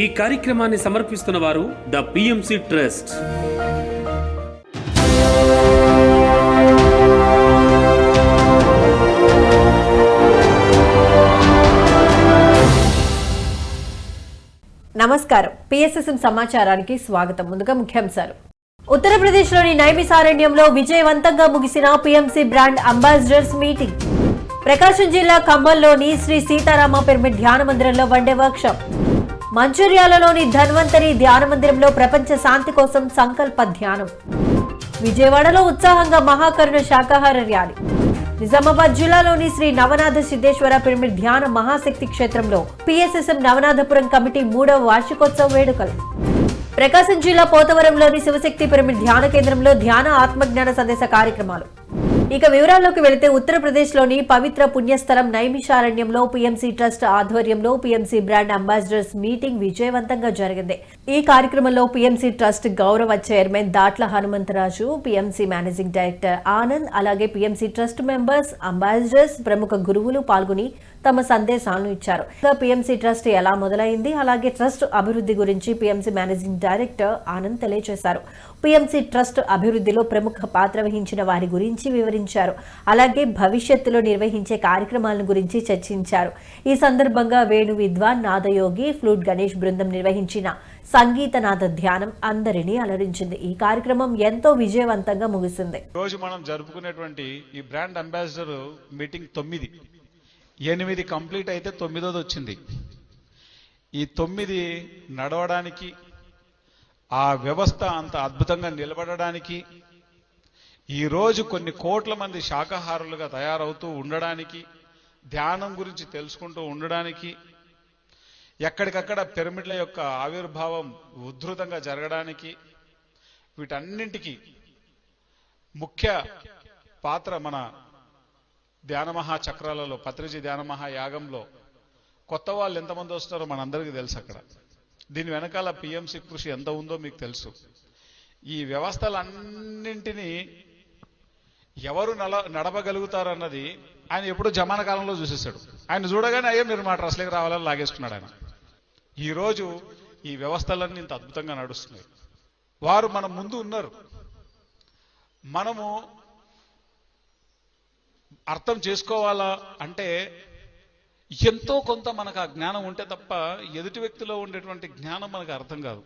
ఈ కార్యక్రమాన్ని సమర్పిస్తున్న వారు ద పిఎంసి ట్రస్ట్. నమస్కారం. పిఎస్ఎస్ఎం సమాచారానికి స్వాగతం. ముందుగా ముఖ్యాంశాలు. ఉత్తరప్రదేశ్లోని నైమిసారణ్యంలో విజయవంతంగా ముగిసిన PMC brand ambassadors meeting. Prakasam జిల్లా ఖమ్మంలోని శ్రీ సీతారామ పిరమిడ్ ధ్యాన మందిరంలో వన్డే వర్క్షాప్. మంచిర్యాలలోని ధన్వంతరి ధ్యాన మందిరంలో ప్రపంచ శాంతి కోసం సంకల్ప ధ్యానం. విజయవాడలో ఉత్సాహంగా మహాకరుణ శాకాహార ర్యాలీ. నిజామాబాద్ జిల్లాలోని శ్రీ నవనాథ సిద్ధేశ్వర పిరమిడ్ ధ్యాన మహాశక్తి క్షేత్రంలో పిఎస్ఎస్ఎం నవనాథపురం కమిటీ మూడవ వార్షికోత్సవ వేడుకలు. ప్రకాశం జిల్లా పోతవరంలోని శివశక్తి పిరమిడ్ ధ్యాన కేంద్రంలో ధ్యాన ఆత్మజ్ఞాన సందేశ కార్యక్రమాలు. ఇక వివరాల్లోకి వెళితే ఉత్తరప్రదేశ్లోని పవిత్ర పుణ్యస్థలం నైమిషారణ్యంలో పీఎంసీ ట్రస్ట్ ఆధ్వర్యంలో పీఎంసీ బ్రాండ్ అంబాసిడర్స్ మీటింగ్ విజయవంతంగా జరిగింది. ఈ కార్యక్రమంలో పీఎంసీ ట్రస్ట్ గౌరవ chairman Datla Hanumantharaju PMC managing director Anand అలాగే పీఎంసీ ట్రస్ట్ మెంబర్స్ అంబాసిడర్స్ ప్రముఖ గురువులు పాల్గొని తమ సందేశాలను ఇచ్చారు. పీఎంసీ ట్రస్ట్ ఎలా మొదలైంది అలాగే ట్రస్ట్ అభివృద్ధి గురించి పీఎంసీ మేనేజింగ్ డైరెక్టర్ ఆనంద్ తెలియజేశారు. పిఎంసి ట్రస్ట్ అభివృద్ధిలో ప్రముఖ పాత్ర వహించిన వారి గురించి వివరించారు. అలాగే భవిష్యత్తులో నిర్వహించే కార్యక్రమాల గురించి చర్చించారు. ఈ సందర్భంగా వేణు విద్వాన్ నాదయోగి ఫ్లూట్ గణేష్ బృందం నిర్వహించిన సంగీత నాద ధ్యానం అందరినీ అలరించింది. ఈ కార్యక్రమం ఎంతో విజయవంతంగా ముగిసింది. రోజు మనం జరుపుకునేటువంటి ఈ బ్రాండ్ అంబాసిడర్ మీటింగ్ తొమ్మిది. ఎనిమిది కంప్లీట్ అయితే తొమ్మిదోది వచ్చింది ఈ తొమ్మిది నడవడానికి ఆ వ్యవస్థ అంత అద్భుతంగా నిలబడడానికి ఈరోజు కొన్ని కోట్ల మంది శాకాహారులుగా తయారవుతూ ఉండడానికి ధ్యానం గురించి తెలుసుకుంటూ ఉండడానికి ఎక్కడికక్కడ పిరమిడ్ల యొక్క ఆవిర్భావం ఉధృతంగా జరగడానికి వీటన్నింటికి ముఖ్య పాత్ర మన ధ్యానమహా చక్రాలలో పత్రిజీ ధ్యానమహా యాగంలో కొత్త వాళ్ళు ఎంతమంది వస్తారో మనందరికీ తెలుసు అక్కడ. దీని వెనకాల పిఎంసి కృషి ఎంత ఉందో మీకు తెలుసు. ఈ వ్యవస్థలన్నింటినీ ఎవరు నల నడపగలుగుతారన్నది ఆయన ఎప్పుడు జమాన కాలంలో చూసేశాడు. ఆయన చూడగానే అయ్యో మీరు మా ట్రస్ట్లోకి రావాలని లాగేసుకున్నాడు ఆయన. ఈరోజు ఈ వ్యవస్థలన్నీ ఇంత అద్భుతంగా నడుస్తున్నాయి. వారు మన ముందు ఉన్నారు. మనము అర్థం చేసుకోవాలా అంటే ఎంతో కొంత మనకు ఆ జ్ఞానం ఉంటే తప్ప ఎదుటి వ్యక్తిలో ఉండేటువంటి జ్ఞానం మనకు అర్థం కాదు.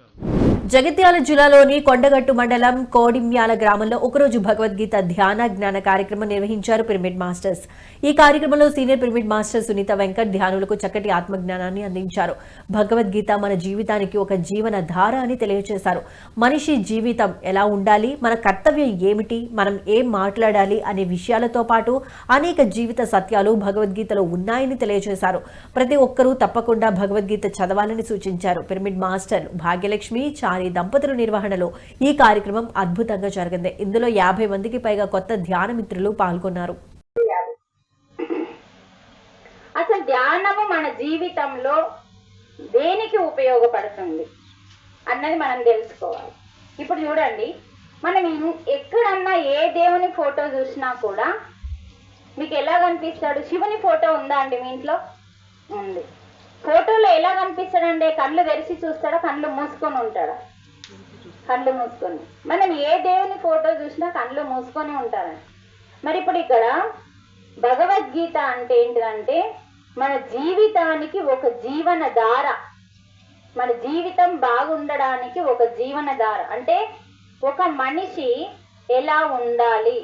జగిత్యాల జిల్లాలోని కొండగట్టు మండలం కోడిమ్యాల గ్రామంలో ఒకరోజు భగవద్గీత ధ్యాన జ్ఞాన కార్యక్రమం నిర్వహించారు పిరమిడ్ మాస్టర్స్. ఈ కార్యక్రమంలో senior pyramid master Sunitha Venkat ధ్యానులకు చక్కటి ఆత్మజ్ఞానాన్ని అందించారు. భగవద్గీత మన జీవితానికి ఒక జీవన ధార అని తెలియజేశారు మనిషి జీవితం ఎలా ఉండాలి మన కర్తవ్యం ఏమిటి మనం ఏం మాట్లాడాలి అనే విషయాలతో పాటు అనేక జీవిత సత్యాలు భగవద్గీతలో ఉన్నాయని తెలియజేశారు. ప్రతి ఒక్కరూ తప్పకుండా భగవద్గీత చదవాలని సూచించారు. పిరమిడ్ మాస్టర్ భాగ్యలక్ష్మి చారి దంపతుల నిర్వహణలో ఈ కార్యక్రమం అద్భుతంగా జరిగింది. ఇందులో యాభై మందికి పైగా కొత్త ధ్యాన మిత్రులు పాల్గొన్నారు. అసలు ధ్యానము మన జీవితంలో దేనికి ఉపయోగపడుతుంది అన్నది మనం తెలుసుకోవాలి. ఇప్పుడు చూడండి మనం ఎక్కడన్నా ఏ దేవుని ఫోటో చూసినా కూడా మీకు ఎలా కనిపిస్తాడు? శివుని ఫోటో ఉందా అండి మీ ఇంట్లో? ఉంది. ఫోటోలో ఎలా కనిపిస్తాడండి కళ్ళు తెరిచి చూస్తాడా కళ్ళు మూసుకొని ఉంటాడా? కళ్ళు మూసుకొని. మనం ఏ దేవుని ఫోటో చూసినా కళ్ళు మూసుకొని ఉంటారండి మరి ఇప్పుడు ఇక్కడ భగవద్గీత అంటే ఏంటిదంటే మన జీవితానికి ఒక జీవన ధార మన జీవితం బాగుండడానికి ఒక జీవన ధార అంటే ఒక మనిషి ఎలా ఉండాలి?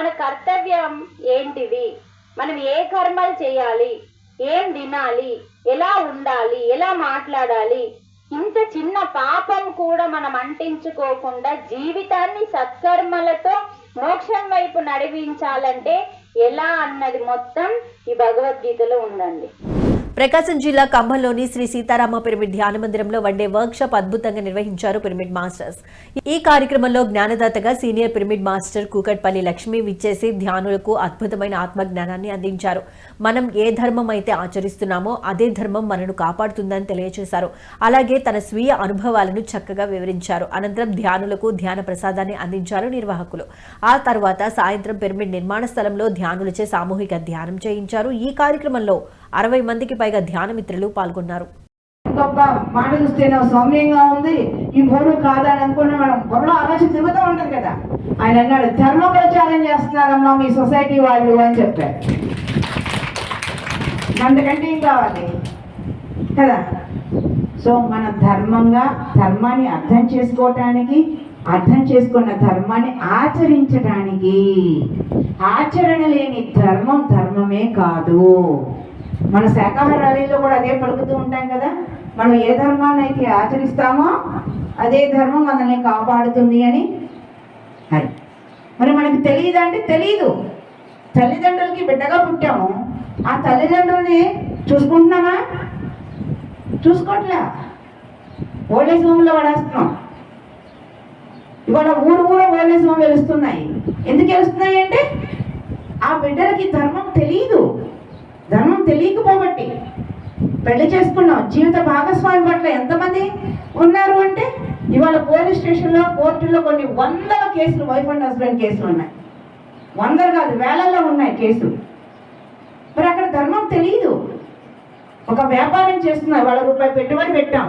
మన కర్తవ్యం ఏంటిది? మనం ఏ కర్మలు చేయాలి? ఏం తినాలి ఎలా ఉండాలి? ఎలా మాట్లాడాలి? ఇంత చిన్న పాపం కూడా మనం అంటించుకోకుండా జీవితాన్ని సత్కర్మలతో మోక్షం వైపు నడిపించాలంటే ఎలా అన్నది మొత్తం ఈ భగవద్గీతలో ఉందండి. ప్రకాశం జిల్లా కంభంలోని శ్రీ సీతారామ పిరమిడ్ ధ్యాన మందిరంలో వన్డే వర్క్ షాప్ అద్భుతంగా నిర్వహించారు పిరమిడ్ మాస్టర్స్. ఈ కార్యక్రమంలో జ్ఞానదాతగా senior pyramid master Kukatpally Lakshmi విచ్చేసి ధ్యానులకు అద్భుతమైన ఆత్మ జ్ఞానాన్ని అందించారు. మనం ఏ ధర్మం అయితే ఆచరిస్తున్నామో అదే ధర్మం మనను కాపాడుతుందని తెలియజేశారు అలాగే తన స్వీయ అనుభవాలను చక్కగా వివరించారు. అనంతరం ధ్యానులకు ధ్యాన ప్రసాదాన్ని అందించారు నిర్వాహకులు. ఆ తర్వాత సాయంత్రం పిరమిడ్ నిర్మాణ స్థలంలో ధ్యానులచే సామూహిక ధ్యానం చేయించారు. ఈ కార్యక్రమంలో అరవై మందికి పైగా ధ్యాన మిత్రులు పాల్గొన్నారు. గొప్ప మాట చూస్తేనే సౌమ్యంగా ఉంది. ఈ బోరు కాదని అని అనుకున్న మనం బొరలో ఆలోచన తిరుగుతూ ఉంటుంది కదా. ఆయన అన్నాడు ధర్మ ప్రచారం చేస్తున్నారమ్మా మీ సొసైటీ వాళ్ళు అని చెప్పారు అంతకంటే ఏం కావాలి? కదా? సో మన ధర్మంగా ధర్మాన్ని అర్థం చేసుకోవటానికి అర్థం చేసుకున్న ధర్మాన్ని ఆచరించడానికి ఆచరణ లేని ధర్మం ధర్మమే కాదు. మన శాకాహార ర్యాలీలో కూడా అదే పలుకుతూ ఉంటాం కదా? మనం ఏ ధర్మాన్ని అయితే ఆచరిస్తామో అదే ధర్మం మనల్ని కాపాడుతుంది అని. అది మరి మనకి తెలియదా అంటే తెలియదు తల్లిదండ్రులకి బిడ్డగా పుట్టాము. ఆ తల్లిదండ్రుల్ని చూసుకుంటున్నామా చూసుకోవట్లే ఓల్డేజ్ హోమ్లో పడేస్తున్నాం. ఇవాళ ఊరు ఊరు ఓల్డేజ్ హోమ్ వెలుస్తున్నాయి. ఎందుకు వెలుస్తున్నాయి అంటే ఆ బిడ్డలకి ధర్మం తెలియదు ధర్మం తెలియకపోబట్టి పెళ్ళి చేసుకున్నాం. జీవిత భాగస్వామి పట్ల ఎంతమంది ఉన్నారు అంటే ఇవాళ పోలీస్ స్టేషన్లో కోర్టుల్లో కొన్ని వందల కేసులు వైఫ్ అండ్ హస్బెండ్ కేసులు ఉన్నాయి. వందలు కాదు వేలల్లో ఉన్నాయి కేసులు. తెలియదు ఒక వ్యాపారం చేస్తున్నారు వాళ్ళ రూపాయి పెట్టుబడి పెట్టాం.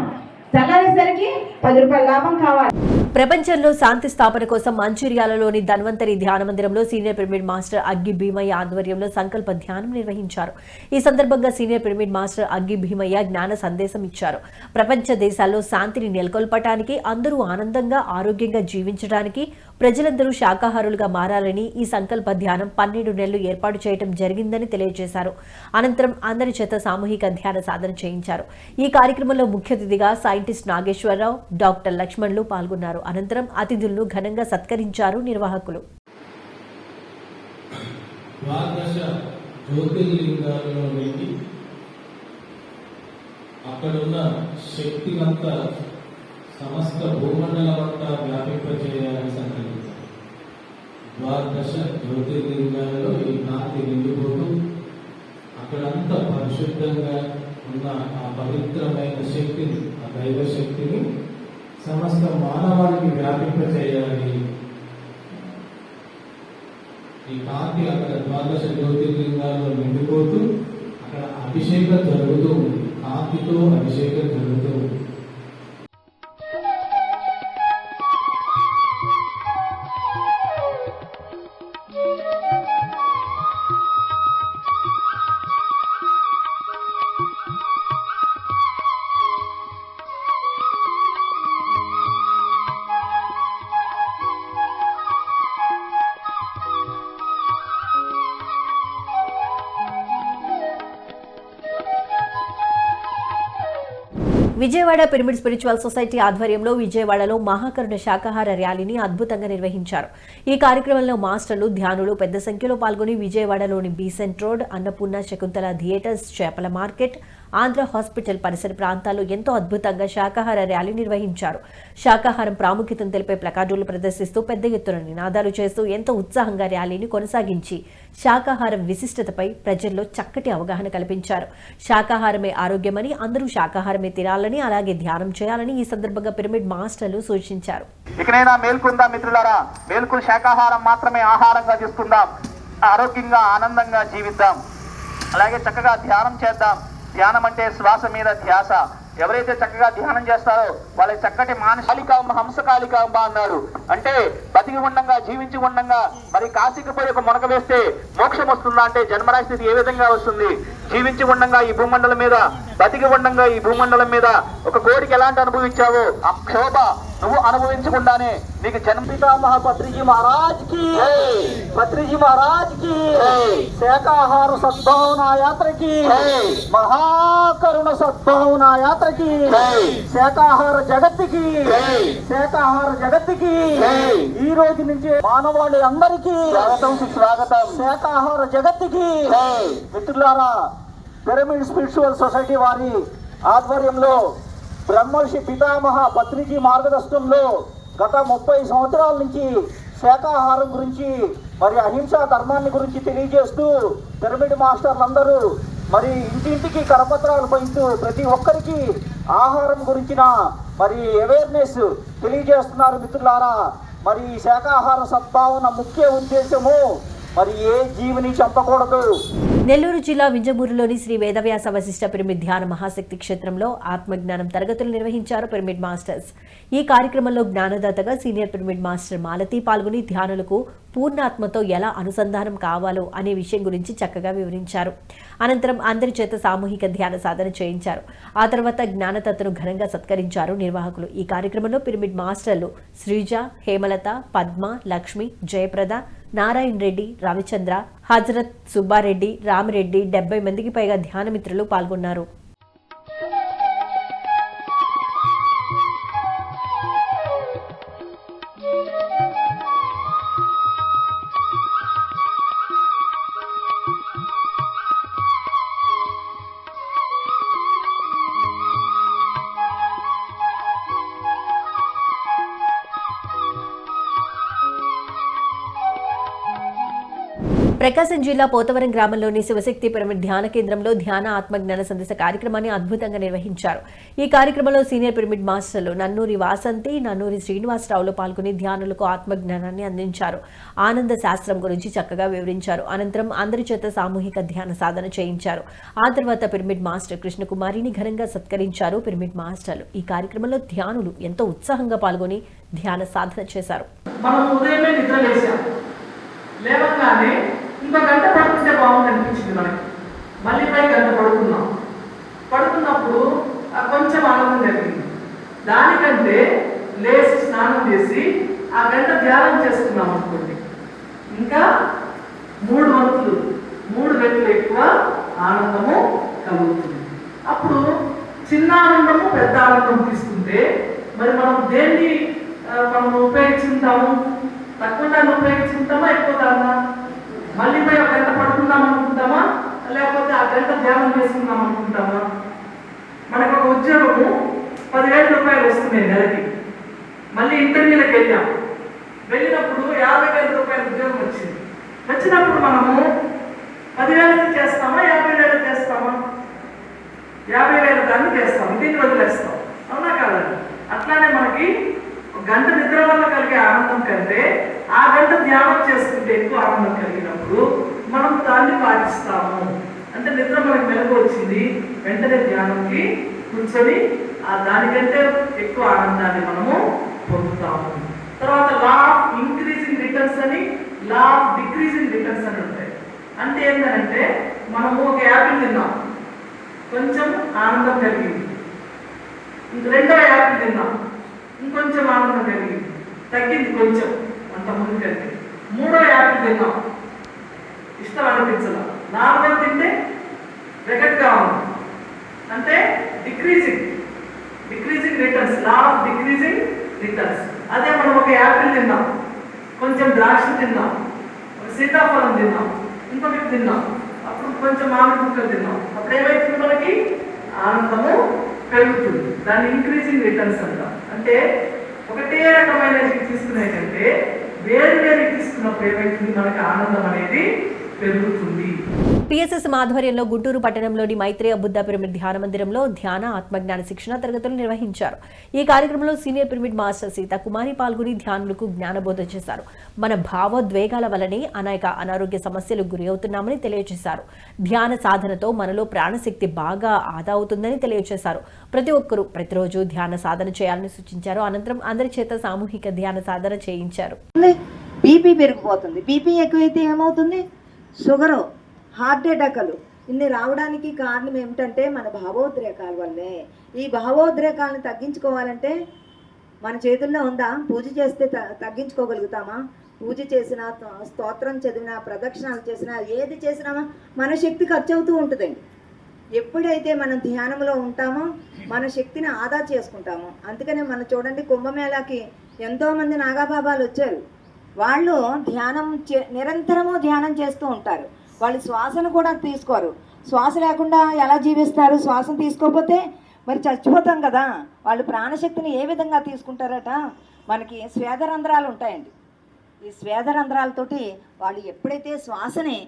తెల్లారేసరికి పది రూపాయల లాభం కావాలి. ప్రపంచంలో శాంతి స్థాపన కోసం మంచిర్యాలలోని ధన్వంతరి ధ్యాన మందిరంలో సీనియర్ పిరమిడ్ మాస్టర్ అగ్గి భీమయ్య ఆధ్వర్యంలో సంకల్ప ధ్యానం నిర్వహించారు. ఈ సందర్భంగా సీనియర్ పిరమిడ్ మాస్టర్ అగ్గి భీమయ్య జ్ఞాన సందేశం ఇచ్చారు. ప్రపంచ దేశాల్లో శాంతిని నెలకొల్పటానికి అందరూ ఆనందంగా ఆరోగ్యంగా జీవించడానికి ప్రజలందరూ శాకాహారులుగా మారాలని ఈ సంకల్ప ధ్యానం పన్నెండు నెలలు ఏర్పాటు చేయడం జరిగిందని తెలియజేశారు. అనంతరం అందరి చేత సామూహిక ధ్యాన సాధన చేయించారు. ఈ కార్యక్రమంలో ముఖ్య అతిథిగా సైంటిస్ట్ నాగేశ్వరరావు డాక్టర్ లక్ష్మణ్లు పాల్గొన్నారు. అనంతరం అతిథులను ఘనంగా సత్కరించారు నిర్వాహకులు. అక్కడున్న శక్తివంత సమస్త భూమండలమంతా వ్యాపింపచేయాలని సంకల్పించారు. ద్వాదశ జ్యోతిర్లింగాలలో ఈ కాంతి నిండిపోతూ అక్కడంతా పరిశుద్ధంగా ఉన్న ఆ పవిత్రమైన శక్తిని ఆ దైవ శక్తిని సమస్త మానవాళికి వ్యాపింపచేయాలి ఈ కాంతి అక్కడ ద్వాదశ జ్యోతిర్లింగాల్లో నిండిపోతూ అక్కడ అభిషేకం జరుగుతూ ఉంది. కాంతితో అభిషేకం జరుగుతూ ఉంది. విజయవాడ పిరమిడ్ స్పిరిచువల్ సొసైటీ ఆధ్వర్యంలో విజయవాడలో మహాకరుణ శాకాహార ర్యాలీని అద్భుతంగా నిర్వహించారు. ఈ కార్యక్రమంలో మాస్టర్లు ధ్యానులు పెద్ద సంఖ్యలో పాల్గొని విజయవాడలోని Besant road Annapurna Shakuntala theatres చేపల మార్కెట్ ఆంధ్ర హాస్పిటల్ పరిసర ప్రాంతాల్లో ఎంతో అద్భుతంగా శాకాహార ర్యాలీ నిర్వహించారు. శాకాహారం ప్రాముఖ్యతను తెలిపే ప్లకార్డులు ప్రదర్శిస్తూ పెద్ద ఎత్తున నినాదాలు చేస్తూ ఎంతో ఉత్సాహంగా ర్యాలీని కొనసాగించి శాకాహారం విశిష్టతపై ప్రజల్లో చక్కటి అవగాహన కల్పించారు. శాకాహారమే ఆరోగ్యమని అందరూ శాకాహారమే తినాలని అలాగే ధ్యానం చేయాలని ఈ సందర్భంగా పిరమిడ్ మాస్టర్లు సూచించారు. ఇకనైనా మేల్కొందా మిత్రులారా? మేల్కొని శాకాహారం మాత్రమే ఆహారంగా తీసుకుందాం ఆరోగ్యంగా ఆనందంగా జీవిద్దాం అలాగే చక్కగా ధ్యానం చేద్దాం. ధ్యానం అంటే శ్వాస మీద ధ్యాస. ఎవరైతే చక్కగా ధ్యానం చేస్తారో వాళ్ళకి చక్కటి మానసికాంబ హంసకాలికాంబ అన్నాడు అంటే బతికి ఉండంగా జీవించి ఉండంగా మరి కాశీకి పోయి ఒక మునక వేస్తే మోక్షం వస్తుందా అంటే జన్మరాశి స్థితి ఏ విధంగా వస్తుంది? జీవించి ఉండంగా ఈ భూమండలం మీద బతికి ఉండంగా ఈ భూమండలం మీద ఒక కోడికి ఎలాంటి అనుభవించావో? ఆ క్షోభ నువ్వు అనుభవించకుండానే నీకు జన్మపితామహ పత్రిజీ మహారాజ్కి పత్రిజీ మహారాజ్కి శాకాహార సద్భావన యాత్రకి మహాకరుణ సద్భావన యాత్రకి శాకాహార జగత్తుకి శాకాహార జగత్తుకి ఈ రోజు నుంచి మానవాళి అందరికీ స్వాగతం సుస్వాగతం. శాకాహార జగత్తుకి. మిత్రులారా పిరమిడ్ స్పిరిచువల్ సొసైటీ వారి ఆధ్వర్యంలో బ్రహ్మర్షి పితామహ పత్రికీ మార్గదర్శనంలో గత ముప్పై సంవత్సరాల నుంచి శాకాహారం గురించి మరి అహింసా ధర్మాన్ని గురించి తెలియజేస్తూ పిరమిడ్ మాస్టర్లందరూ మరి ఇంటింటికి కరపత్రాలు పంచుతూ ప్రతి ఒక్కరికి ఆహారం గురించిన మరి అవేర్నెస్ తెలియజేస్తున్నారు మిత్రులారా. మరి ఈ శాకాహార సద్భావన ముఖ్య ఉద్దేశము మరి ఏ జీవిని చంపకూడదు? నెల్లూరు జిల్లా వింజమూరులోని శ్రీ వేదవ్యాస వశిష్ట పిరమిడ్ ధ్యాన మహాశక్తి క్షేత్రంలో ఆత్మజ్ఞానం తరగతులు నిర్వహించారు పిరమిడ్ మాస్టర్స్. ఈ కార్యక్రమంలో జ్ఞానదాతగా సీనియర్ పిరమిడ్ మాస్టర్ మాలతి పాల్గొని ధ్యానులకు పూర్ణాత్మతో ఎలా అనుసంధానం కావాలో అనే విషయం గురించి చక్కగా వివరించారు. అనంతరం అందరి చేత సామూహిక ధ్యాన సాధన చేయించారు. ఆ తర్వాత జ్ఞానదత్తను ఘనంగా సత్కరించారు నిర్వాహకులు. ఈ కార్యక్రమంలో పిరమిడ్ మాస్టర్లు శ్రీజ హేమలత పద్మ లక్ష్మి జయప్రద నారాయణ రెడ్డి రామచంద్ర హజరత్ సుబ్బారెడ్డి రామిరెడ్డి డెబ్బై మందికి పైగా ధ్యానమిత్రులు పాల్గొన్నారు. ప్రకాశం జిల్లా పోతవరం గ్రామంలోని శివశక్తి పిరమిడ్ ధ్యాన కేంద్రంలో ధ్యాన ఆత్మజ్ఞాన సందేశ కార్యక్రమాన్ని అద్భుతంగా నిర్వహించారు. ఈ కార్యక్రమంలో సీనియర్ పిరమిడ్ మాస్టర్లు నన్నూరి వాసంతి నన్నూరి శ్రీనివాసరావులు పాల్గొని ధ్యానులకు ఆత్మజ్ఞానాన్ని అందించారు. ఆనంద శాస్త్రం గురించి చక్కగా వివరించారు. అనంతరం అందరి చేత సామూహిక ధ్యాన సాధన చేయించారు. ఆ తర్వాత పిరమిడ్ మాస్టర్ కృష్ణకుమారిని ఘనంగా సత్కరించారు పిరమిడ్ మాస్టర్లు. ఈ కార్యక్రమంలో ధ్యానులు ఎంతో ఉత్సాహంగా పాల్గొని ధ్యాన సాధన చేశారు. మనం ఉదయమే నిద్ర లేవగానే ఇంకా గంట పడుకుంటే బాగుంది అనిపించింది మనకి. మళ్ళీ పై గంట పడుకున్నాం పడుకున్నప్పుడు కొంచెం ఆనందం కలిగింది. దానికంటే లేచి స్నానం చేసి ఆ గంట ధ్యానం చేసుకున్నాం అనుకోండి. ఇంకా మూడు వంతులు మూడు రెట్లు ఎక్కువ ఆనందము కలుగుతుంది. అప్పుడు చిన్న ఆనందము పెద్ద ఆనందం తీసుకుంటే మరి మనం దేన్ని మనం ఉపయోగించుంటాము తక్కువ దాన్ని ఉపయోగించుకుంటామా ఎక్కువ దాన్నా? మళ్ళీ పోయి ఆ గంట పడుకుందాం అనుకుంటామా? లేకపోతే ఆ గంట ధ్యానం చేసుకుందాం అనుకుంటామా? మనకు ఒక ఉద్యోగము పదివేల రూపాయలు వస్తున్నాయి నెలకి. మళ్ళీ ఇంటర్వ్యూలకు వెళ్ళాం. వెళ్ళినప్పుడు యాభై వేల రూపాయల ఉద్యోగం వచ్చింది. వచ్చినప్పుడు మనము పదివేలకి చేస్తామా? యాభై వేలకు చేస్తామా? యాభై వేల దాన్ని చేస్తాం. దీన్ని వదిలేస్తాం. అవునా కాదండి అట్లానే మనకి గంట నిద్ర వల్ల కలిగే ఆనందం కంటే ఆ గంట ధ్యానం చేసుకుంటే ఎక్కువ ఆనందం కలిగినప్పుడు మనం దాన్ని పాటిస్తాము. అంటే నిద్ర మనకు మెలకు వచ్చింది వెంటనే ధ్యానంకి కూర్చొని ఆ దానికంటే ఎక్కువ ఆనందాన్ని మనము పొందుతాము. తర్వాత లా ఆఫ్ ఇంక్రీజింగ్ రిటర్న్స్ అని లా ఆఫ్ డిక్రీజింగ్ రిటర్న్స్ అని ఉంటాయి. అంటే ఏంటంటే మనము ఒక యాపిల్ తిన్నాం. కొంచెం ఆనందం కలిగింది. ఇంక రెండో యాపిల్ తిన్నాం. ఇంకొంచెం ఆనందం కలిగింది తగ్గింది కొంచెం అంత ముందు కలిగి. మూడో యాపిల్ తిన్నాం. ఇష్టం అనిపించాల. నాలుగో తింటే వెగట్గా ఉంది. అంటే decreasing decreasing returns law of decreasing returns అదే మనం ఒక యాపిల్ తిన్నాం. కొంచెం ద్రాక్ష తిన్నాం. ఒక సీతాఫలం తిన్నాం. ఇంకొకటి తిన్నాం. అప్పుడు కొంచెం మామిడి ముక్కలు తిన్నాం. అప్పుడు ఏమైతుంది మనకి? ఆనందము పెరుగుతుంది. దాన్ని ఇంక్రీజింగ్ రిటర్న్స్ అంటాం. అంటే ఒకటే రకమైన తీసుకునే వేరు వేరు తీసుకున్నప్పుడు ఏమైతుంది మనకి ఆనందం అనేది పెరుగుతుంది. పిఎస్ఎస్ ఆధ్వర్యంలో గుంటూరు పట్టణంలోని మైత్రేయ బుద్ధ పిరమిడ్ ధ్యాన మందిరంలో ధ్యాన ఆత్మజ్ఞాన శిక్షణ తరగతులు నిర్వహించారు. ఈ కార్యక్రమంలో senior pyramid master Seetha Kumari పాల్గొని ధ్యానులకు జ్ఞానబోధ చేశారు. మన భావోద్వేగాల వలనే అనేక అనారోగ్య సమస్యలు గురి అవుతున్నామని తెలియజేశారు. ధ్యాన సాధనతో మనలో ప్రాణశక్తి బాగా ఆదా అవుతుందని తెలియజేశారు. ప్రతి ఒక్కరూ ప్రతిరోజు ధ్యాన సాధన చేయాలని సూచించారు. అనంతరం అందరి చేత సామూహిక ధ్యాన సాధన చేయించారు. బీపీ పెరిగిపోతుంది. బీపీ ఎక్కువైతే ఏమవుతుంది? షుగరు హార్ట్ అటాక్లు ఇన్ని రావడానికి కారణం ఏమిటంటే మన భావోద్రేకాల వల్లే. ఈ భావోద్రేకాలను తగ్గించుకోవాలంటే మన చేతుల్లో ఉందా? పూజ చేస్తే త- తగ్గించుకోగలుగుతామా? పూజ చేసినా స్తోత్రం చదివినా ప్రదక్షిణాలు చేసినా ఏది చేసినా మన శక్తి ఖర్చు అవుతూ ఉంటుందండి. ఎప్పుడైతే మనం ధ్యానంలో ఉంటామో మన శక్తిని ఆదా చేసుకుంటామో. అందుకనే మనం చూడండి కుంభమేళాకి ఎంతోమంది నాగాబాబాలు వచ్చారు. వాళ్ళు ధ్యానం చే నిరంతరము ధ్యానం చేస్తూ ఉంటారు. వాళ్ళు శ్వాసను కూడా తీసుకోరు. శ్వాస లేకుండా ఎలా జీవిస్తారు? శ్వాసను తీసుకోకపోతే మరి చచ్చిపోతాం కదా. వాళ్ళు ప్రాణశక్తిని ఏ విధంగా తీసుకుంటారట? మనకి స్వేదరంధ్రాలు ఉంటాయండి. ఈ స్వేదరంధ్రాలతోటి వాళ్ళు ఎప్పుడైతే శ్వాసని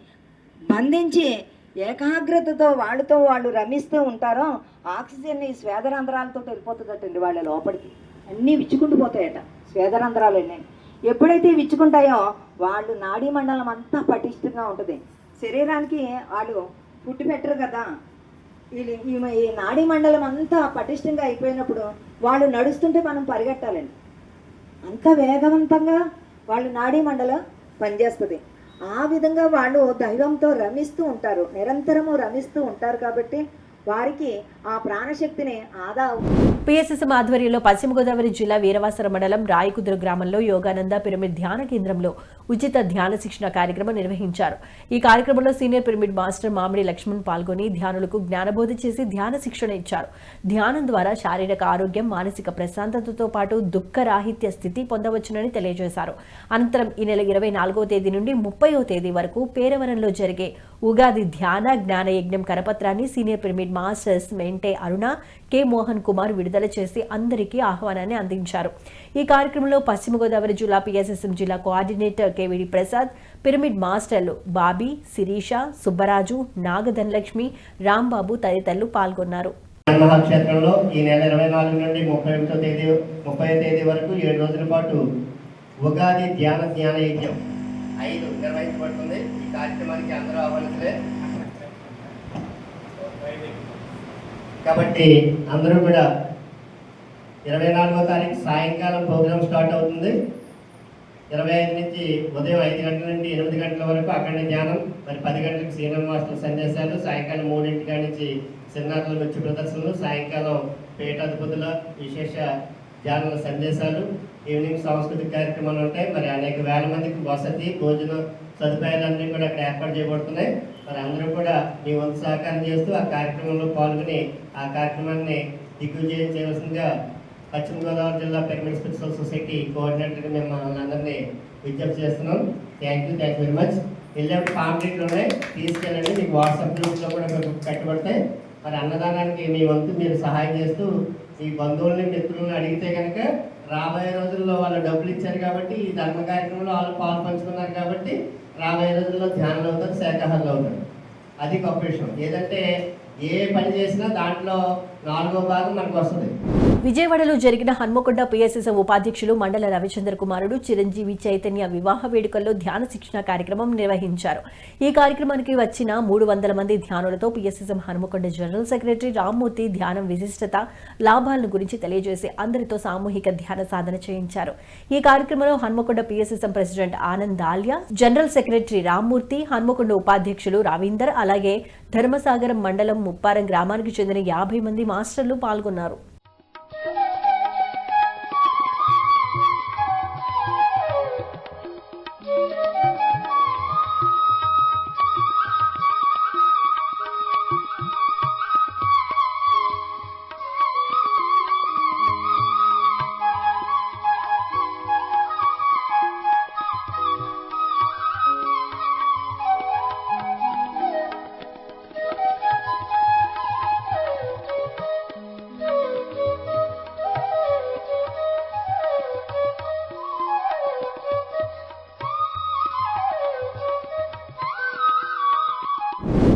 బంధించి ఏకాగ్రతతో వాళ్ళతో వాళ్ళు రమిస్తూ ఉంటారో ఆక్సిజన్ ఈ స్వేదరంధ్రాలతో వెళ్ళిపోతుందటండి వాళ్ళ లోపలికి. అన్నీ విచ్చుకుంటూ పోతాయట స్వేదరంధ్రాలు అన్నీ ఎప్పుడైతే విచ్చుకుంటాయో వాళ్ళు నాడీ మండలం అంతా పటిష్టంగా ఉంటుంది. శరీరానికి వాళ్ళు ఫుడ్ పెట్టరు కదా. వీళ్ళు ఈ నాడీ మండలం అంతా పటిష్టంగా అయిపోయినప్పుడు వాళ్ళు నడుస్తుంటే మనం పరిగెట్టాలండి. అంత వేగవంతంగా వాళ్ళు నాడీ మండలం పనిచేస్తుంది. ఆ విధంగా వాళ్ళు దైవంతో రమిస్తూ ఉంటారు. నిరంతరము రమిస్తూ ఉంటారు కాబట్టి వారికి ఆ ప్రాణశక్తిని ఆదా పిఎస్ఎస్ఎం ఆధ్వర్యంలో పశ్చిమ గోదావరి జిల్లా వీరవాసర మండలం రాయకుదురు గ్రామంలో యోగానంద పిరమిడ్ ధ్యాన కేంద్రంలో ఉచిత ధ్యాన శిక్షణ కార్యక్రమం నిర్వహించారు. ఈ కార్యక్రమంలో సీనియర్ పిరమిడ్ మాస్టర్ మామిడి లక్ష్మణ్ పాల్గొని ధ్యానులకు జ్ఞానబోధ చేసి ధ్యాన శిక్షణ ఇచ్చారు. ధ్యానం ద్వారా శారీరక ఆరోగ్యం మానసిక ప్రశాంతతతో పాటు దుఃఖరాహిత్య స్థితి పొందవచ్చునని తెలియజేశారు. అనంతరం ఈ నెల ఇరవై నాలుగో తేదీ నుండి ముప్పైవ తేదీ వరకు పేరవరంలో జరిగే ఉగాది ధ్యాన జ్ఞాన యజ్ఞం కరపత్రాన్ని senior pyramid masters Mente Aruna K. Mohan Kumar విడుదల చేసి అందరికీ ఆహ్వానాన్ని అందించారు. ఈ కార్యక్రమంలో పశ్చిమ గోదావరి జిల్లా పిఎస్ఎస్ఎం జిల్లా కోఆర్డినేటర్ కెవిడి ప్రసాద్ పిరమిడ్ మాస్టర్లు బాబీ శిరీష సుబ్బరాజు నాగధనలక్ష్మి రాంబాబు తదితరులు పాల్గొన్నారు. మహాక్షేత్రంలో ఈ నెల ఇరవై నాలుగు నుండి ముప్పై ఒకటో తేదీ ముప్పై తేదీ వరకు ఏడు రోజుల పాటు ఉగాది ధ్యాన జ్ఞాన యజ్ఞం ఐదు నిర్వహించబడుతుంది ఈ కార్యక్రమానికి అందరూ ఆహ్వానితులే. కాబట్టి అందరూ కూడా ఇరవై నాలుగో తారీఖు సాయంకాలం ప్రోగ్రామ్ స్టార్ట్ అవుతుంది. ఇరవై ఐదు నుంచి ఉదయం ఐదు గంటల నుండి ఎనిమిది గంటల వరకు అఖండ ధ్యానం మరి పది గంటలకు సీనియర్ మాస్టర్ సందేశాలు సాయంకాలం మూడింటి నుంచి చిన్నారుల నృత్య ప్రదర్శనలు సాయంకాలం పేటాధిపతుల విశేష ధ్యానాల సందేశాలు ఈవినింగ్ సాంస్కృతిక కార్యక్రమాలు ఉంటాయి. మరి అనేక వేల మందికి వసతి భోజనం సదుపాయాలన్నీ కూడా అక్కడ ఏర్పాటు చేయబడుతున్నాయి. మరి అందరూ కూడా మీ వంతు సహకారం చేస్తూ ఆ కార్యక్రమంలో పాల్గొని ఆ కార్యక్రమాన్ని దిగ్విజయం చేయవలసిందిగా పశ్చిమ గోదావరి జిల్లా పిరమిడ్ స్పెషల్ సొసైటీ కోఆర్డినేటర్గా మేము అందరినీ విజ్ఞప్తి చేస్తున్నాం. Thank you thank very much. వెళ్ళే పాంప్లెట్లు ఉన్నాయి తీసుకెళ్ళండి. మీకు వాట్సాప్ గ్రూప్లో కూడా మీకు కట్టబడతాయి మరి అన్నదానానికి మీ వంతు మీరు సహాయం చేస్తూ మీ బంధువుల్ని మిత్రులను అడిగితే కనుక రాబోయే రోజుల్లో వాళ్ళు డబ్బులు ఇచ్చారు కాబట్టి ఈ ధర్మ కార్యక్రమంలో వాళ్ళు పాలు పంచుకున్నారు కాబట్టి రాబోయే రోజుల్లో ధ్యానం అవుతారు శాఖాహారంలో అవుతారు అది గొప్ప విషయం. ఏదంటే ఏ పని చేసినా దాంట్లో నాలుగో భాగం మనకు వస్తుంది. విజయవాడలో జరిగిన హన్మకొండ పిఎస్ఎస్ ఉపాధ్యక్షులు మండల రవిచంద్ర కుమారుడు చిరంజీవి చైతన్య వివాహ వేడుకల్లో ధ్యాన శిక్షణ కార్యక్రమం నిర్వహించారు. ఈ కార్యక్రమానికి వచ్చిన మూడు వందల మంది ధ్యానులతో PSSM Hanamkonda general secretary Rammurthy ధ్యానం విశిష్టత లాభాలను గురించి తెలియజేసి అందరితో సామూహిక ధ్యాన సాధన చేయించారు. ఈ కార్యక్రమంలో Hanamkonda PSSM president Anand Dalya general secretary Rammurthy Hanamkonda ఉపాధ్యక్షులు రవీందర్ అలాగే ధర్మసాగరం మండలం ముప్పారం గ్రామానికి చెందిన యాభై మంది మాస్టర్లు పాల్గొన్నారు.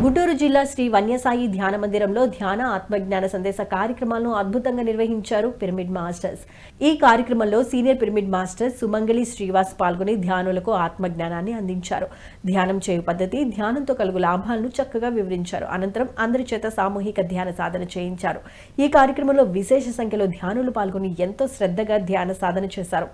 గుంటూరు జిల్లా శ్రీ వన్యసాయి ధ్యాన మందిరంలో ధ్యాన ఆత్మజ్ఞాన సందేశ కార్యక్రమాలను అద్భుతంగా నిర్వహించారు పిరమిడ్ మాస్టర్స్. ఈ కార్యక్రమంలో senior pyramid master Sumangali Srivas పాల్గొని ధ్యానులకు ఆత్మజ్ఞానాన్ని అందించారు. ధ్యానం చేయు పద్ధతి ధ్యానంతో కలుగు లాభాలను చక్కగా వివరించారు. అనంతరం అందరి చేత సామూహిక ధ్యాన సాధన చేయించారు. ఈ కార్యక్రమంలో విశేష సంఖ్యలో ధ్యానులు పాల్గొని ఎంతో శ్రద్ధగా ధ్యాన సాధన చేశారు.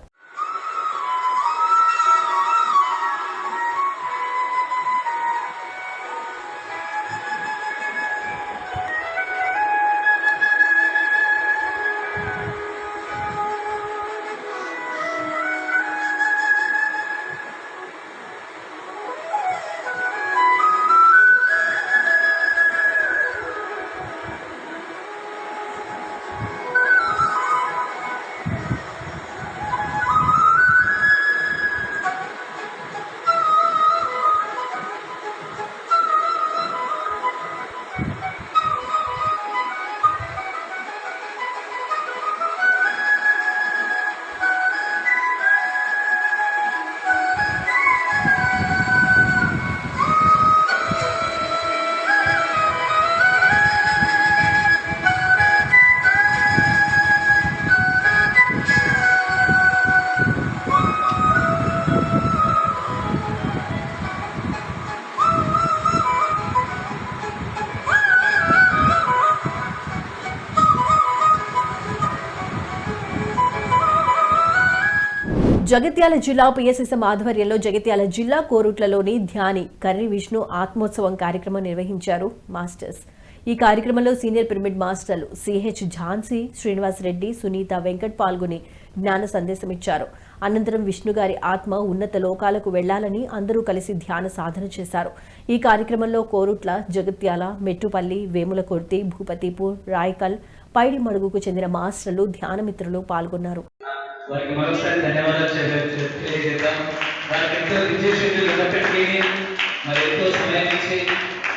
జగిత్యాల జిల్లా పిఎస్ఎస్ఎం ఆధ్వర్యంలో జగిత్యాల జిల్లా కోరుట్లలోని ధ్యాని కర్రి విష్ణు ఆత్మోత్సవం కార్యక్రమం నిర్వహించారు మాస్టర్స్. ఈ కార్యక్రమంలో సీనియర్ పిరమిడ్ మాస్టర్లు సిహెచ్ ఝాన్సీ శ్రీనివాస్ రెడ్డి సునీత వెంకట్ పాల్గొని జ్ఞాన సందేశం ఇచ్చారు. అనంతరం విష్ణు గారి ఆత్మ ఉన్నత లోకాలకు వెళ్ళాలని అందరూ కలిసి ధ్యాన సాధన చేశారు. ఈ కార్యక్రమంలో కోరుట్ల జగిత్యాల మెట్టుపల్లి వేములకొర్తి భూపతిపూర్ రాయకల్ పైడి మడుగుకు చెందిన మాస్టర్లు ధ్యానమిత్రులు పాల్గొన్నారు. వారికి మరోసారి ధన్యవాదాలు తెలియజేద్దాం వారికి ఎంతో విజయశీలు ఉన్నప్పటికీ మరి ఎంతో ఇచ్చి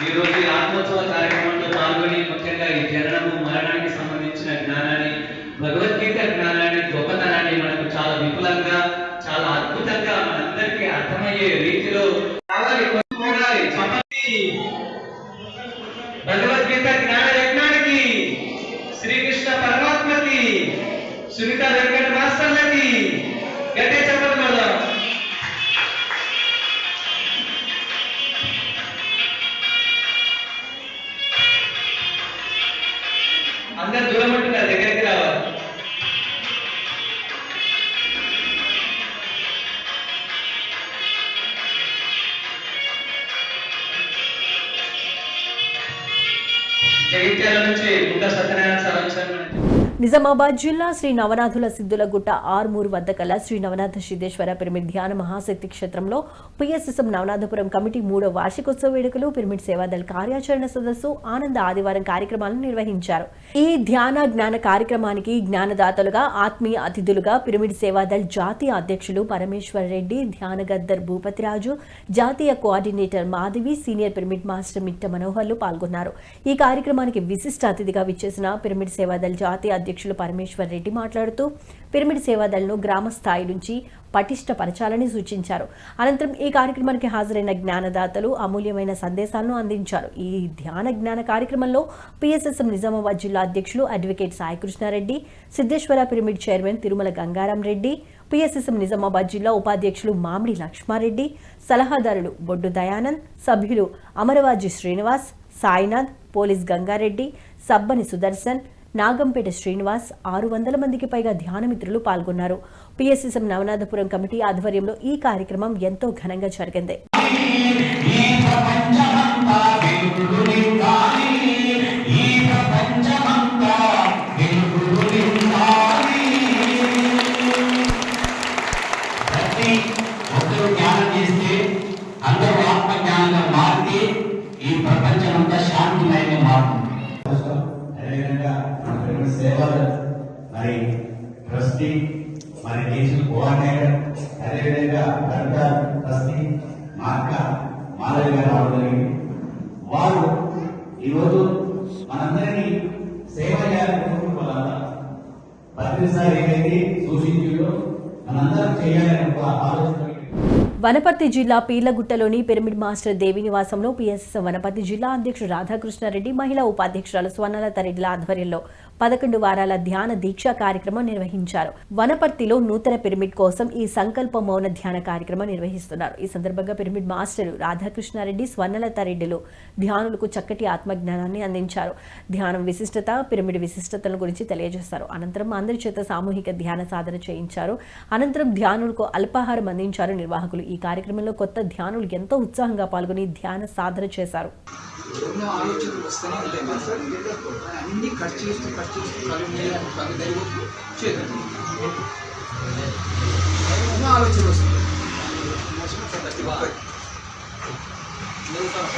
ఈ ఆత్మోత్సవ కార్యక్రమంలో పాల్గొని ముఖ్యంగా ఈ జననము మరణానికి సంబంధించిన జ్ఞానాన్ని భగవద్గీత జ్ఞానాన్ని గొప్పతనాన్ని మనకు చాలా విపులంగా చాలా అద్భుతంగా మనందరికీ అర్థమయ్యే రీతిలో సునీత వెంకట మాస్టర్లకి గట్టే చెప్పండి నిజామాబాద్ జిల్లా శ్రీ నవనాథుల సిద్ధుల గుట్ట ఆర్మూరు వద్ద కల శ్రీ నవనాథ సిద్ధేశ్వర పిరమిడ్ ధ్యాన మహాశక్తి క్షేత్రంలో పిఎస్ఎస్ఎం నవనాథపురం కమిటీ మూడో వార్షికోత్సవ వేడుకలు పిరమిడ్ సేవాదళ కార్యాచరణ సదస్సు ఆనంద ఆదివారం కార్యక్రమాలను నిర్వహించారు. ఈ ధ్యాన జ్ఞాన కార్యక్రమానికి జ్ఞానదాతలుగా ఆత్మీయ అతిథులుగా పిరమిడ్ సేవాదళ్ జాతీయ అధ్యక్షులు పరమేశ్వర్ రెడ్డి ధ్యాన గద్దర్ భూపతిరాజు జాతీయ coordinator Madhavi senior pyramid master Mitta మనోహర్లు పాల్గొన్నారు. ఈ కార్యక్రమానికి విశిష్ట అతిథిగా విచ్చేసిన పిరమిడ్ సేవాదళ్ జాతీయ అధ్యక్షులు పరమేశ్వర్ రెడ్డి మాట్లాడుతూ పిరమిడ్ సేవాదళ్ళను గ్రామ స్థాయి నుంచి పటిష్టపరచాలని సూచించారు. అనంతరం ఈ కార్యక్రమానికి హాజరైన జ్ఞానదాతలు అమూల్యమైన సందేశాలను అందించారు. ఈ ధ్యాన జ్ఞాన కార్యక్రమంలో పిఎస్ఎస్ఎం నిజామాబాద్ జిల్లా అధ్యక్షులు advocate Saikrishnareddy Siddheshwara pyramid chairman Tirumala Gangaram Reddy PSSM Nizamabad జిల్లా ఉపాధ్యక్షులు మామిడి లక్ష్మారెడ్డి సలహాదారులు బొడ్డు దయానంద్ సభ్యులు అమరవాజీ శ్రీనివాస్ సాయినాథ్ పోలీస్ గంగారెడ్డి సబ్బని సుదర్శన్ నాగంపేట శ్రీనివాస్ ఆరు వందల మందికి పైగా ధ్యానమిత్రులు పాల్గొన్నారు. పిఎస్ఎస్ఎం నవనాథపురం కమిటీ ఆధ్వర్యంలో ఈ కార్యక్రమం ఎంతో ఘనంగా జరిగింది. ఈ ప్రపంచం అంతా శాంతిమయంగా మారుతుంది. అదేవిధంగా మన సేవలు మరి ట్రస్టీ మరి నేషనల్ కోఆర్డినేటర్ అదేవిధంగా భర్త ట్రస్టీ మా అక్క మాధవి గారు రావడం జరిగింది. వారు ఈరోజు మనందరినీ సేవ చేయాలనుకుంటున్న వాళ్ళంతా ప్రతిసారి ఏదైతే సూచించిందో మనందరం చేయాలని ఒక ఆలోచన వనపర్తి జిల్లా పీర్లగుట్టలోని పిరమిడ్ మాస్టర్ దేవి నివాసంలో పిఎస్ఎస్ వనపర్తి జిల్లా అధ్యక్షుడు రాధాకృష్ణారెడ్డి మహిళా ఉపాధ్యక్షురాలు స్వర్ణలత రెడ్డిల ఆధ్వర్యంలో పదకొండు వారాల ధ్యాన దీక్ష కార్యక్రమం నిర్వహించారు. వనపర్తిలో నూతన పిరమిడ్ కోసం ఈ సంకల్ప మౌన ధ్యాన కార్యక్రమం నిర్వహిస్తున్నారు. ఈ సందర్భంగా పిరమిడ్ మాస్టర్ రాధాకృష్ణారెడ్డి స్వర్ణలత రెడ్డిలు ధ్యానులకు చక్కటి ఆత్మజ్ఞానాన్ని అందించారు. ధ్యానం విశిష్టత పిరమిడ్ విశిష్టతల గురించి తెలియజేస్తారు అనంతరం అందరి చేత సామూహిక ధ్యాన సాధన చేయించారు. అనంతరం ధ్యానులకు అల్పాహారం అందించారు. నిర్వాహకులు ఈ కార్యక్రమంలో కొత్త ధ్యానులు ఎంతో ఉత్సాహంగా పాల్గొని ధ్యాన సాధన చేశారు. ఎన్నో ఆలోచనలు వస్తూనే ఉంటాయి సార్. అన్ని కట్ చేస్తూ కట్ చేస్తూ కళ్ళు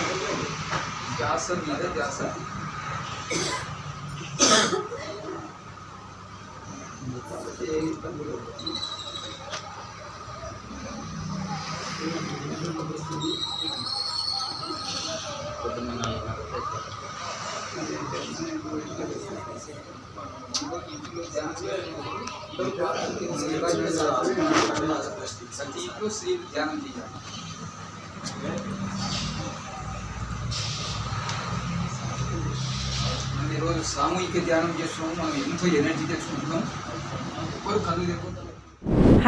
కళ్ళు ధ్యాస మీద ధ్యాస ఇబ్బంది లేదు. ప్రతి ఇంట్లో శ్రీ ధ్యానం చేయాలి మనం ఈరోజు సామూహిక ధ్యానం చేస్తున్నాం మనం ఎంతో ఎనర్జీ తెచ్చుకుంటున్నాం ఒక్కరు కళ్ళు లేకుండా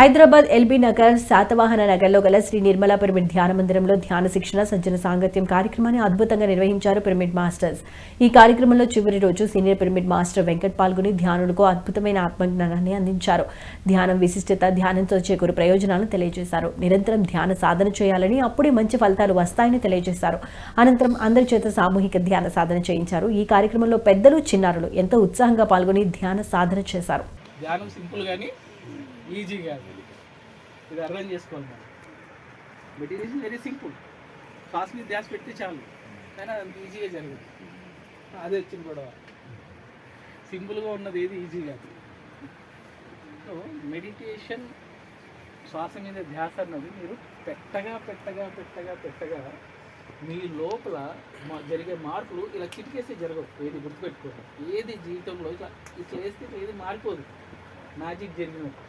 హైదరాబాద్ ఎల్బీ నగర్ శాతవాహన నగర్లో గల శ్రీ నిర్మలా పిరమిడ్ ధ్యాన మందిరంలో ధ్యాన శిక్షణ సజ్జన సాంగత్యం కార్యక్రమాన్ని అద్భుతంగా నిర్వహించారు పిరమిడ్ మాస్టర్స్. ఈ కార్యక్రమంలో చివరి రోజు సీనియర్ పిరమిడ్ మాస్టర్ వెంకట్ పాల్గొని ధ్యానులకు అద్భుతమైన ఆత్మజ్ఞానాన్ని అందించారు. ధ్యానం విశిష్టత ధ్యానంతో చేకూరు ప్రయోజనాలను తెలియజేశారు. నిరంతరం ధ్యాన సాధన చేయాలని అప్పుడే మంచి ఫలితాలు వస్తాయని తెలియజేశారు. అనంతరం అందరి చేత సామూహిక ధ్యాన సాధన చేయించారు. ఈ కార్యక్రమంలో పెద్దలు చిన్నారులు ఎంతో ఉత్సాహంగా పాల్గొని ధ్యాన సాధన చేశారు. ధ్యానం సింపుల్ కానీ ఈజీ కాదు ఇది అర్థం చేసుకోవాలి మనం. బట్ ఈస్ వెరీ సింపుల్ శ్వాస మీద ధ్యాస పెడితే చాలు. కానీ అది ఈజీగా జరగదు. అదే వచ్చింది గొడవ. సింపుల్గా ఉన్నది ఏది ఈజీ కాదు. సో మెడిటేషన్ శ్వాస మీద ధ్యాస అన్నది మీరు పెట్టగా పెట్టగా పెట్టగా పెట్టగా మీ లోపల మా జరిగే మార్పులు ఇలా చిటికేస్తే జరగవు. ఏది గుర్తుపెట్టుకోండి ఏది జీవితంలో ఇట్లా ఇట్లా వేస్తే ఏది మారిపోదు. మ్యాజిక్ జరిగినట్టు